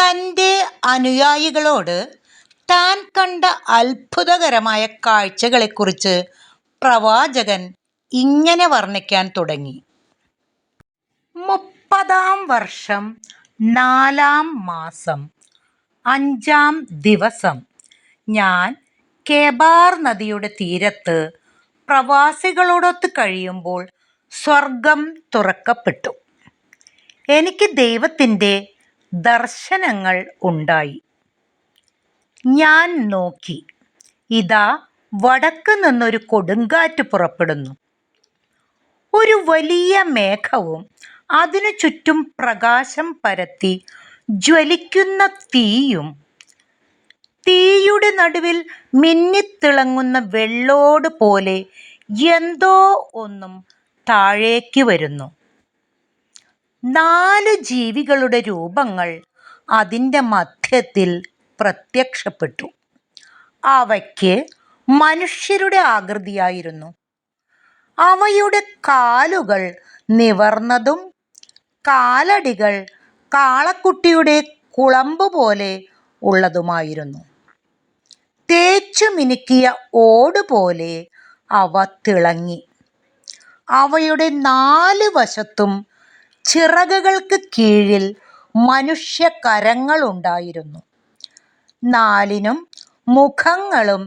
തന്റെ അനുയായികളോട് താൻ കണ്ട അത്ഭുതകരമായ കാഴ്ചകളെക്കുറിച്ച് പ്രവാചകൻ ഇങ്ങനെ വർണിക്കാൻ തുടങ്ങി. മുപ്പതാം വർഷം നാലാം മാസം അഞ്ചാം ദിവസം ഞാൻ കേബാർ നദിയുടെ തീരത്ത് പ്രവാസികളോടൊത്ത് കഴിയുമ്പോൾ സ്വർഗം തുറക്കപ്പെട്ടു. എനിക്ക് ദൈവത്തിന്റെ ദർശനങ്ങൾ ഉണ്ടായി. ഞാൻ നോക്കി. ഇതാ വടക്ക് നിന്നൊരു കൊടുങ്കാറ്റ് പുറപ്പെടുന്നു. ഒരു വലിയ മേഘവും അതിനു ചുറ്റും പ്രകാശം പരത്തി ജ്വലിക്കുന്ന തീയും തീയുടെ നടുവിൽ മിന്നിത്തിളങ്ങുന്ന വെള്ളോട് പോലെ എന്തോ ഒന്നും താഴേക്ക് വരുന്നു. നാല് ജീവികളുടെ രൂപങ്ങൾ അതിന്റെ മധ്യത്തിൽ പ്രത്യക്ഷപ്പെട്ടു. അവയ്ക്ക് മനുഷ്യരുടെ ആകൃതിയായിരുന്നു. അവയുടെ കാലുകൾ നിവർന്നതും കാലടികൾ കാളക്കുട്ടിയുടെ കുളമ്പ് പോലെ ഉള്ളതുമായിരുന്നു. തേച്ചു മിനുക്കിയ ഓട് പോലെ അവ തിളങ്ങി. അവയുടെ നാല് വശത്തും ചിറകുകൾക്ക് കീഴിൽ മനുഷ്യ കരങ്ങളുണ്ടായിരുന്നു നാലിനും മുഖങ്ങളും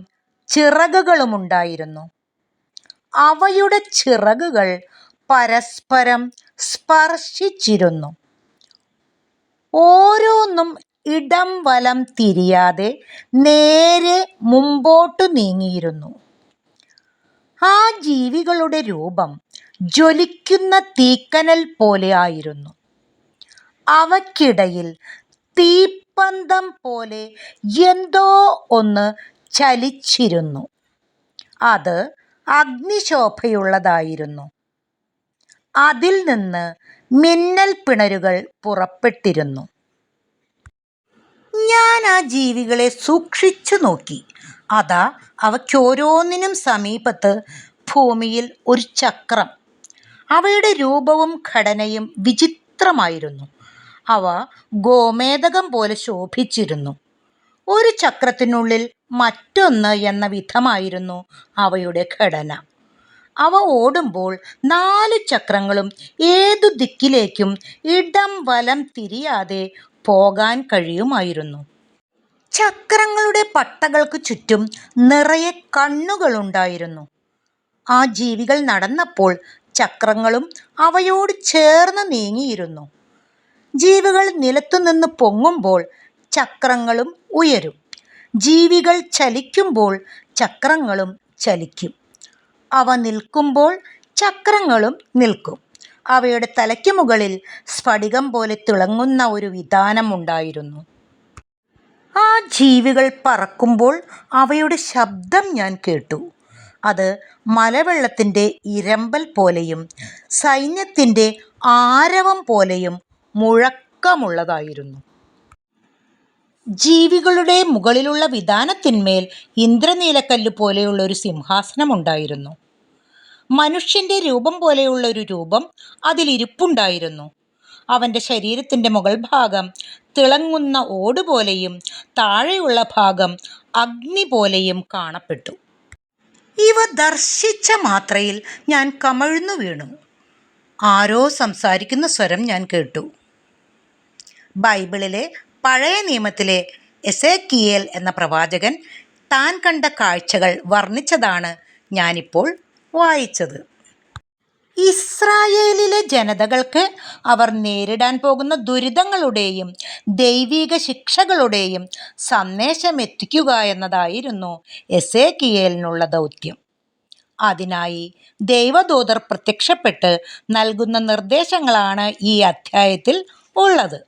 ചിറകുകളും ഉണ്ടായിരുന്നു അവയുടെ ചിറകുകൾ പരസ്പരം സ്പർശിച്ചിരുന്നു. ഓരോന്നും ഇടം വലം തിരിയാതെ നേരെ മുമ്പോട്ടു നീങ്ങിയിരുന്നു. ആ ജീവികളുടെ രൂപം ജ്വലിക്കുന്ന തീക്കനൽ പോലെ ആയിരുന്നു. അവയ്ക്കിടയിൽ തീപ്പന്തം പോലെ എന്തോ ഒന്ന് ചലിച്ചിരുന്നു. അത് അഗ്നിശോഭയുള്ളതായിരുന്നു. അതിൽ നിന്ന് മിന്നൽ പിണരുകൾ പുറപ്പെട്ടിരുന്നു. ഞാൻ ആ ജീവികളെ സൂക്ഷിച്ചു നോക്കി. അതാ അവയ്ക്കോരോന്നിനും സമീപത്ത് ഭൂമിയിൽ ഒരു ചക്രം. അവയുടെ രൂപവും ഘടനയും വിചിത്രമായിരുന്നു. അവ ഗോമേതകം പോലെ ശോഭിച്ചിരുന്നു. ഒരു ചക്രത്തിനുള്ളിൽ മറ്റൊന്ന് എന്ന വിധമായിരുന്നു അവയുടെ ഘടന. അവ ഓടുമ്പോൾ നാല് ചക്രങ്ങളും ഏതു ദിക്കിലേക്കും ഇടം വലം തിരിയാതെ പോകാൻ കഴിയുമായിരുന്നു. ചക്രങ്ങളുടെ പട്ടകൾക്ക് ചുറ്റും നിറയെ കണ്ണുകളുണ്ടായിരുന്നു. ആ ജീവികൾ നടന്നപ്പോൾ ചക്രങ്ങളും അവയോട് ചേർന്ന് നീങ്ങിയിരുന്നു. ജീവികൾ നിലത്തുനിന്ന് പൊങ്ങുമ്പോൾ ചക്രങ്ങളും ഉയരും. ജീവികൾ ചലിക്കുമ്പോൾ ചക്രങ്ങളും ചലിക്കും. അവ നിൽക്കുമ്പോൾ ചക്രങ്ങളും നിൽക്കും. അവയുടെ തലയ്ക്ക് മുകളിൽ സ്ഫടികം പോലെ തിളങ്ങുന്ന ഒരു വിധാനമുണ്ടായിരുന്നു ആ ജീവികൾ പറക്കുമ്പോൾ അവയുടെ ശബ്ദം ഞാൻ കേട്ടു. അത് മലവെള്ളത്തിന്റെ ഇരമ്പൽ പോലെയും സൈന്യത്തിന്റെ ആരവം പോലെയും മുഴക്കമുള്ളതായിരുന്നു. ജീവികളുടെ മുകളിലുള്ള വിതാനത്തിന്മേൽ ഇന്ദ്രനീലക്കല്ല് പോലെയുള്ള ഒരു സിംഹാസനമുണ്ടായിരുന്നു. മനുഷ്യന്റെ രൂപം പോലെയുള്ള ഒരു രൂപം അതിലിരിപ്പുണ്ടായിരുന്നു അവന്റെ ശരീരത്തിന്റെ മുകൾ ഭാഗം തിളങ്ങുന്ന ഓട് പോലെയും താഴെയുള്ള ഭാഗം അഗ്നി പോലെയും കാണപ്പെട്ടു. ഇവ ദർശിച്ച മാത്രയിൽ ഞാൻ കമഴ്ന്നു വീണു. ആരോ സംസാരിക്കുന്ന സ്വരം ഞാൻ കേട്ടു. ബൈബിളിലെ പഴയ നിയമത്തിലെ എസേക്കിയേൽ എന്ന പ്രവാചകൻ താൻ കണ്ട കാഴ്ചകൾ വർണിച്ചതാണ് ഞാനിപ്പോൾ വായിച്ചത്. ഇസ്രായേലിലെ ജനതകൾക്ക് അവർ നേരിടാൻ പോകുന്ന ദുരിതങ്ങളുടെയും ദൈവിക ശിക്ഷകളുടെയും സന്ദേശം എത്തിക്കുക എന്നതായിരുന്നു എസേക്കിയേലിനുള്ള ദൗത്യം. അതിനായി ദൈവദൂതർ പ്രത്യക്ഷപ്പെട്ട് നൽകുന്ന നിർദ്ദേശങ്ങളാണ് ഈ അധ്യായത്തിൽ ഉള്ളത്.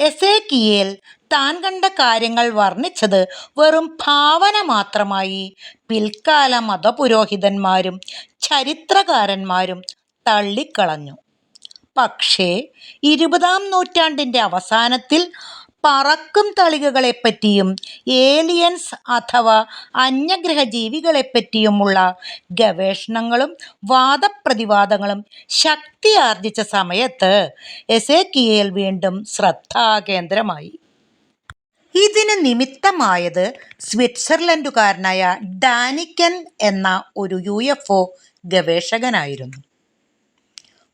എസേക്കിയേൽ താൻ കണ്ട കാര്യങ്ങൾ വർണിച്ചത് വെറും ഭാവന മാത്രമായി. പിൽക്കാല മതപുരോഹിതന്മാരും ചരിത്രകാരന്മാരും തള്ളിക്കളഞ്ഞു. പക്ഷേ ഇരുപതാം നൂറ്റാണ്ടിന്റെ അവസാനത്തിൽ പറക്കും തളികകളെപ്പറ്റിയും ഏലിയൻസ് അഥവാ അന്യഗ്രഹ ജീവികളെപ്പറ്റിയുമുള്ള ഗവേഷണങ്ങളും വാദപ്രതിവാദങ്ങളും ശക്തി ശക്തിയാർജിച്ച സമയത്ത് എസേക്കിയേൽ വീണ്ടും ശ്രദ്ധാകേന്ദ്രമായി. ഇതിന് നിമിത്തമായത് സ്വിറ്റ്സർലൻഡുകാരനായ ഡാനിക്കൻ എന്ന ഒരു യുഎഫ്ഒ ഗവേഷകനായിരുന്നു.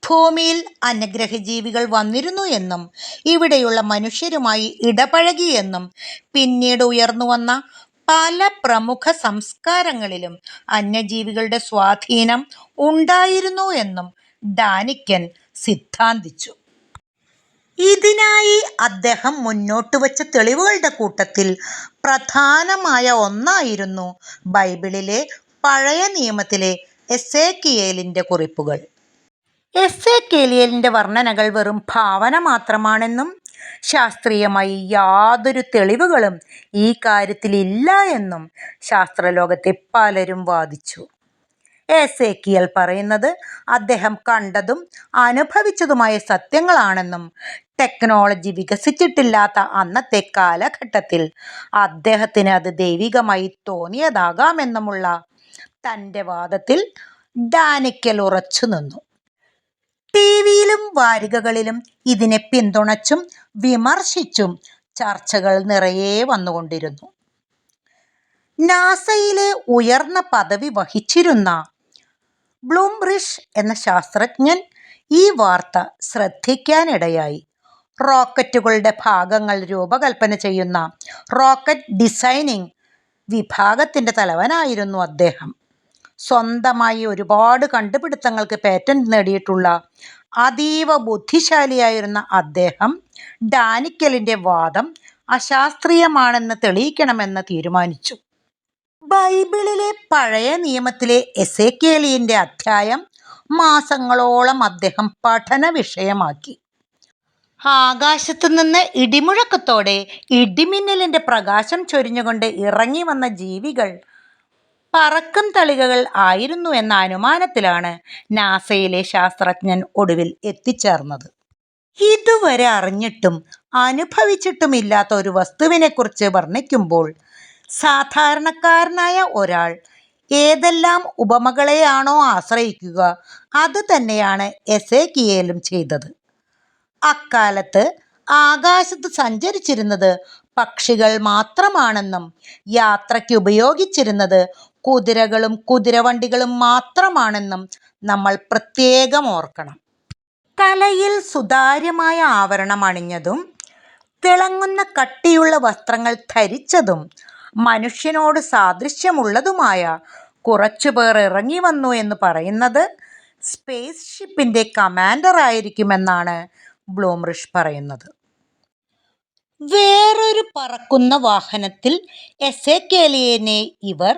ഭൂമിയിൽ അന്യഗ്രഹജീവികൾ വന്നിരുന്നു എന്നും ഇവിടെയുള്ള മനുഷ്യരുമായി ഇടപഴകിയെന്നും പിന്നീട് ഉയർന്നുവന്ന പല പ്രമുഖ സംസ്കാരങ്ങളിലും അന്യജീവികളുടെ സ്വാധീനം ഉണ്ടായിരുന്നു എന്നും ഡാനിക്കൻ സിദ്ധാന്തിച്ചു. ഇതിനായി അദ്ദേഹം മുന്നോട്ട് വച്ച തെളിവുകളുടെ കൂട്ടത്തിൽ പ്രധാനമായ ഒന്നായിരുന്നു ബൈബിളിലെ പഴയ നിയമത്തിലെ എസേക്കിയേലിന്റെ കുറിപ്പുകൾ. എസേക്കിയേലിന്റെ വർണനകൾ വെറും ഭാവന മാത്രമാണെന്നും ശാസ്ത്രീയമായി യാതൊരു തെളിവുകളും ഈ കാര്യത്തിൽ ഇല്ല എന്നും ശാസ്ത്രലോകത്തെ പലരും വാദിച്ചു. എസ് എ കിയൽ പറയുന്നത് അദ്ദേഹം കണ്ടതും അനുഭവിച്ചതുമായ സത്യങ്ങളാണെന്നും ടെക്നോളജി വികസിച്ചിട്ടില്ലാത്ത അന്നത്തെ കാലഘട്ടത്തിൽ അദ്ദേഹത്തിന് അത് ദൈവികമായി തോന്നിയതാകാമെന്നുമുള്ള തന്റെ വാദത്തിൽ ഡാനിക്കൽ ടിവിയിലും വാരികകളിലും ഇതിനെ പിന്തുണച്ചും വിമർശിച്ചും ചർച്ചകൾ നിറയെ വന്നുകൊണ്ടിരുന്നു. നാസയിലെ ഉയർന്ന പദവി വഹിച്ചിരുന്ന ബ്ലൂംബ്രിഷ് എന്ന ശാസ്ത്രജ്ഞൻ ഈ വാർത്ത ശ്രദ്ധിക്കാനിടയായി. റോക്കറ്റുകളുടെ ഭാഗങ്ങൾ രൂപകൽപ്പന ചെയ്യുന്ന റോക്കറ്റ് ഡിസൈനിങ് വിഭാഗത്തിന്റെ തലവനായിരുന്നു അദ്ദേഹം. സ്വന്തമായി ഒരുപാട് കണ്ടുപിടുത്തങ്ങൾക്ക് പേറ്റന്റ് നേടിയിട്ടുള്ള അതീവ ബുദ്ധിശാലിയായിരുന്ന അദ്ദേഹം ഡാനിക്കലിന്റെ വാദം അശാസ്ത്രീയമാണെന്ന് തെളിയിക്കണമെന്ന് തീരുമാനിച്ചു. ബൈബിളിലെ പഴയ നിയമത്തിലെ എസേക്കിയേലിന്റെ അധ്യായം മാസങ്ങളോളം അദ്ദേഹം പഠന വിഷയമാക്കി ആകാശത്തു നിന്ന് ഇടിമുഴക്കത്തോടെ ഇടിമിന്നലിന്റെ പ്രകാശം ചൊരിഞ്ഞുകൊണ്ട് ഇറങ്ങി വന്ന ജീവികൾ പറക്കും തളികകൾ ആയിരുന്നു എന്ന അനുമാനത്തിലാണ് നാസയിലെ ശാസ്ത്രജ്ഞൻ ഒടുവിൽ എത്തിച്ചേർന്നത്. ഇതുവരെ അറിഞ്ഞിട്ടും അനുഭവിച്ചിട്ടുമില്ലാത്ത ഒരു വസ്തുവിനെക്കുറിച്ച് വർണിക്കുമ്പോൾ സാധാരണക്കാരനായ ഒരാൾ ഏതെല്ലാം ഉപമകളെയാണോ ആശ്രയിക്കുക അത് തന്നെയാണ് എസ് എ എസേക്കിയേലും ചെയ്തത്. അക്കാലത്ത് ആകാശത്ത് സഞ്ചരിച്ചിരുന്നത് പക്ഷികൾ മാത്രമാണെന്നും യാത്രയ്ക്ക് ഉപയോഗിച്ചിരുന്നത് കുതിരകളും കുതിരവണ്ടികളും മാത്രമാണെന്നും നമ്മൾ പ്രത്യേകം ഓർക്കണം. തലയിൽ സുതാര്യമായ ആവരണം അണിഞ്ഞതും തിളങ്ങുന്ന കട്ടിയുള്ള വസ്ത്രങ്ങൾ ധരിച്ചതും മനുഷ്യനോട് സാദൃശ്യമുള്ളതുമായ കുറച്ചു പേർ ഇറങ്ങി വന്നു എന്ന് പറയുന്നത് സ്പേസ് ഷിപ്പിന്റെ കമാൻഡർ ആയിരിക്കുമെന്നാണ് ബ്ലൂംറിഷ് പറയുന്നത്. വേറൊരു പറക്കുന്ന വാഹനത്തിൽ എസേക്കിയേലിനെ ഇവർ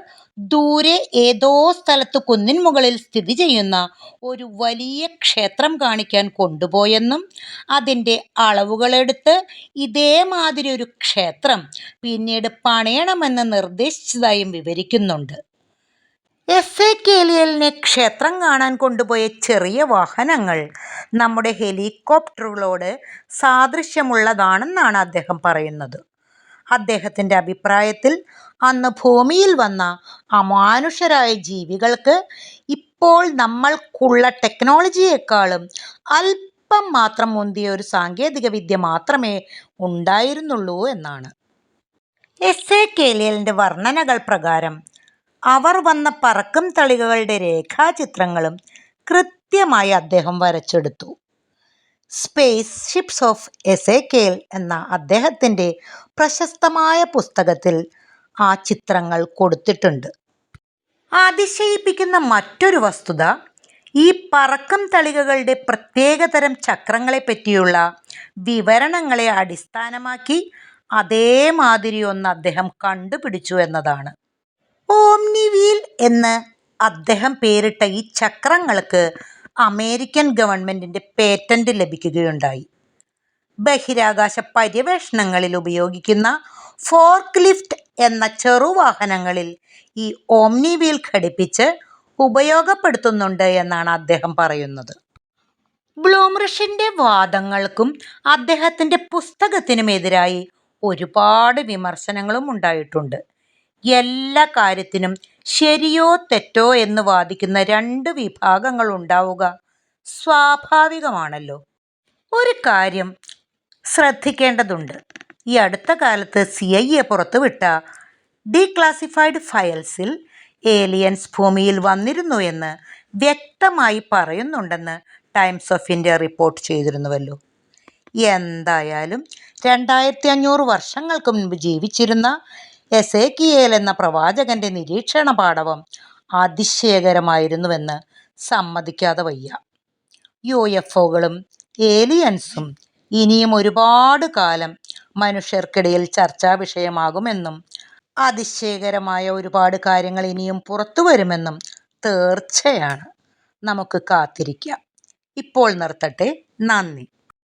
ദൂരെ ഏതോ സ്ഥലത്ത് കുന്നിൻമുകളിൽ സ്ഥിതിചെയ്യുന്ന ഒരു വലിയ ക്ഷേത്രം കാണിക്കാൻ കൊണ്ടുപോയെന്നും അതിന്റെ അളവുകളെടുത്ത് ഇതേമാതിരി ഒരു ക്ഷേത്രം പിന്നീട് പണിയണമെന്ന് നിർദ്ദേശിച്ചതായും വിവരിക്കുന്നുണ്ട്. എസേക്കിയേലിനെ ക്ഷേത്രം കാണാൻ കൊണ്ടുപോയ ചെറിയ വാഹനങ്ങൾ നമ്മുടെ ഹെലികോപ്റ്ററുകളോട് സാദൃശ്യമുള്ളതാണെന്നാണ് അദ്ദേഹം പറയുന്നത്. അദ്ദേഹത്തിന്റെ അഭിപ്രായത്തിൽ അന്ന് ഭൂമിയിൽ വന്ന അമാനുഷരായ ജീവികൾക്ക് ഇപ്പോൾ നമ്മൾക്കുള്ള ടെക്നോളജിയേക്കാളും അല്പം മാത്രം മുന്തിയ ഒരു സാങ്കേതികവിദ്യ മാത്രമേ ഉണ്ടായിരുന്നുള്ളൂ എന്നാണ്. എസ് എ കേലിയലിന്റെ വർണനകൾ പ്രകാരം അവർ വന്ന പറക്കും തളികകളുടെ രേഖാചിത്രങ്ങളും കൃത്യമായി അദ്ദേഹം വരച്ചെടുത്തു. Spaceships of Ezekiel എന്ന അദ്ദേഹത്തിന്റെ പ്രശസ്തമായ പുസ്തകത്തിൽ ആ ചിത്രങ്ങൾ കൊടുത്തിട്ടുണ്ട്. അതിശയിപ്പിക്കുന്ന മറ്റൊരു വസ്തുത ഈ പറക്കം തളികകളുടെ പ്രത്യേകതരം ചക്രങ്ങളെപ്പറ്റിയുള്ള വിവരണങ്ങളെ അടിസ്ഥാനമാക്കി അതേമാതിരി ഒന്ന് അദ്ദേഹം കണ്ടുപിടിച്ചു എന്നതാണ്. ഓമ്നിവീൽ എന്ന് അദ്ദേഹം പേരിട്ട ഈ ചക്രങ്ങൾക്ക് അമേരിക്കൻ ഗവൺമെന്റിന്റെ പേറ്റന്റ് ലഭിക്കുകയുണ്ടായി. ബഹിരാകാശ പര്യവേഷണങ്ങളിൽ ഉപയോഗിക്കുന്ന ഫോർക്ക് ലിഫ്റ്റ് എന്ന ചെറുവാഹനങ്ങളിൽ ഈ ഓമ്നിവീൽ ഘടിപ്പിച്ച് ഉപയോഗപ്പെടുത്തുന്നുണ്ട് എന്നാണ് അദ്ദേഹം പറയുന്നത്. ബ്ലൂംറിഷിന്റെ വാദങ്ങൾക്കും അദ്ദേഹത്തിന്റെ പുസ്തകത്തിനും എതിരായി ഒരുപാട് വിമർശനങ്ങളും ഉണ്ടായിട്ടുണ്ട് എല്ലാ കാര്യത്തിനും ശരിയോ തെറ്റോ എന്ന് വാദിക്കുന്ന രണ്ട് വിഭാഗങ്ങൾ ഉണ്ടാവുക. സ്വാഭാവികമാണല്ലോ. ഒരു കാര്യം ശ്രദ്ധിക്കേണ്ടതുണ്ട്. ഈ അടുത്ത കാലത്ത് സി ഐ എ പുറത്തുവിട്ട ഡീക്ലാസിഫൈഡ് ഫയൽസിൽ ഏലിയൻസ് ഭൂമിയിൽ വന്നിരുന്നു എന്ന് വ്യക്തമായി പറയുന്നുണ്ടെന്ന് ടൈംസ് ഓഫ് ഇന്ത്യ റിപ്പോർട്ട് ചെയ്തിരുന്നുവല്ലോ. എന്തായാലും രണ്ടായിരത്തി അഞ്ഞൂറ് വർഷങ്ങൾക്ക് മുൻപ് ജീവിച്ചിരുന്ന എസേക്കിയേൽ എന്ന പ്രവാചകന്റെ നിരീക്ഷണ പാഠവം അതിശയകരമായിരുന്നുവെന്ന് സമ്മതിക്കാതെ വയ്യ. യു എഫ് ഒകളും ഏലിയൻസും ഇനിയും ഒരുപാട് കാലം മനുഷ്യർക്കിടയിൽ ചർച്ചാ വിഷയമാകുമെന്നും അതിശയകരമായ ഒരുപാട് കാര്യങ്ങൾ ഇനിയും പുറത്തു വരുമെന്നും തീർച്ചയാണ്. നമുക്ക് കാത്തിരിക്കാം. ഇപ്പോൾ നിർത്തട്ടെ. നന്ദി.